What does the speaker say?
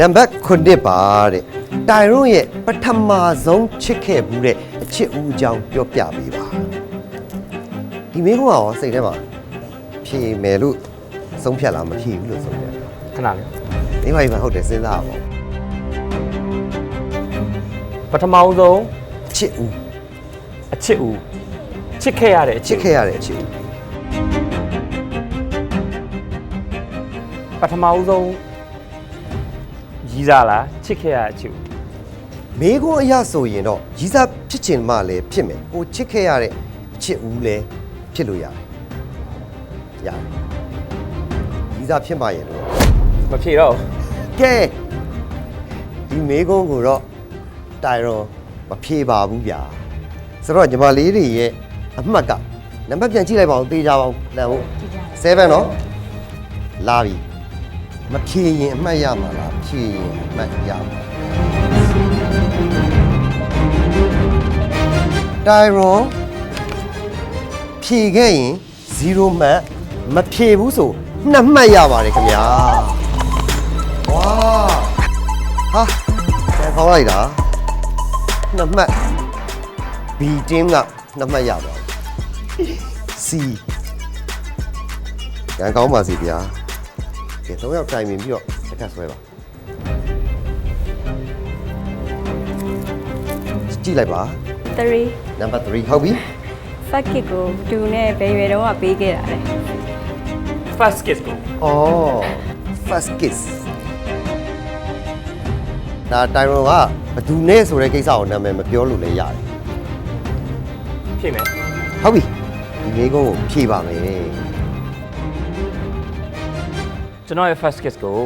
နံပါတ်9ပါတဲ့တိုင်ရွန်ရဲ့ပထမဆုံးချစ်ခဲ့ဘူးတဲ့အချစ်ဦးအကြောင်းပြောပြပေးပါဒီမိကုန်းကရောစိတ်ထဲမှာဖြေမယ်လို့ဆုံးဖြတ်လားမဖြေဘူးလို့ဆုံးဖြတ်တယ်ခဏလေးမိမကြီးကဟုတ်တယ်စဉ်းစားပါဦးပထမဆုံးအချစ်ဦးအချစ်ဦးချစ်ခဲ့ရတဲ့အချချစ်စ်ခဲ့ရတဲ့အချစ်ဦးပထမဆုံး ရီးစားလားချစ်ခဲ့ရတဲ့အချစ်ဦးမိကုန်းအရာဆိုရင်တော့ရီးစားဖြစ်ချင်မှလည်းဖြစ်မယ်ကိုချစ်ခဲ့ရတဲ့အချစ်ဦးလည်းဖြစ်လို့ရတယ်ရတယ်ရီးစားဖြစ်မှရင်တော့မဖြေတော့ဘူးကဲဒီမေကုန်းကိုတော့တိုင်ရောမဖြေပါဘူးဗျာဆိုတော့ညီမလေးတွေရဲ့အမှတ်ကနံပါတ်ပြန်ကြည့်လိုက်ပါဦးသေးကြပါဦးလန်ဟုတ်7နော်လာပြီ မဖြေရင်အမှတ်ရမှာလားဖြေရင်အမှတ်ရမှာတိုင်ရောဖြေခဲ့ရင်0မှတ်မဖြေဘူးဆို2မှတ်ရပါတယ်ခင်ဗျာဝါဟာပြန်ခေါင်းလိုက်တာနှစ်မှတ် B team ကနှစ်မှတ်ရပါဘူး C ပြန်ကောင်းပါစီဗျာ ကဲတော့ရောက်တိုင်ပင်ပြီးတော့တစ်ခါဆွဲပါကြည့်လိုက်ပါ3နံပါတ်3ဟုတ်ပြီ fuck it ကိုတူနဲ့ဘယ်ရွယ်တုန်းကပေးခဲ့တာလဲ first kiss ကိုအော် first kiss ဒါတိုင်ရွန်ကဘသူနဲ့ဆိုတဲ့ကိစ္စကိုနာမည်မပြောလို့လည်းရတယ်ဖြေမယ်ဟုတ်ပြီဒီမိကုန်းကိုဖြေပါမယ် ကျွန်တော်ရဲ့ first kiss ကို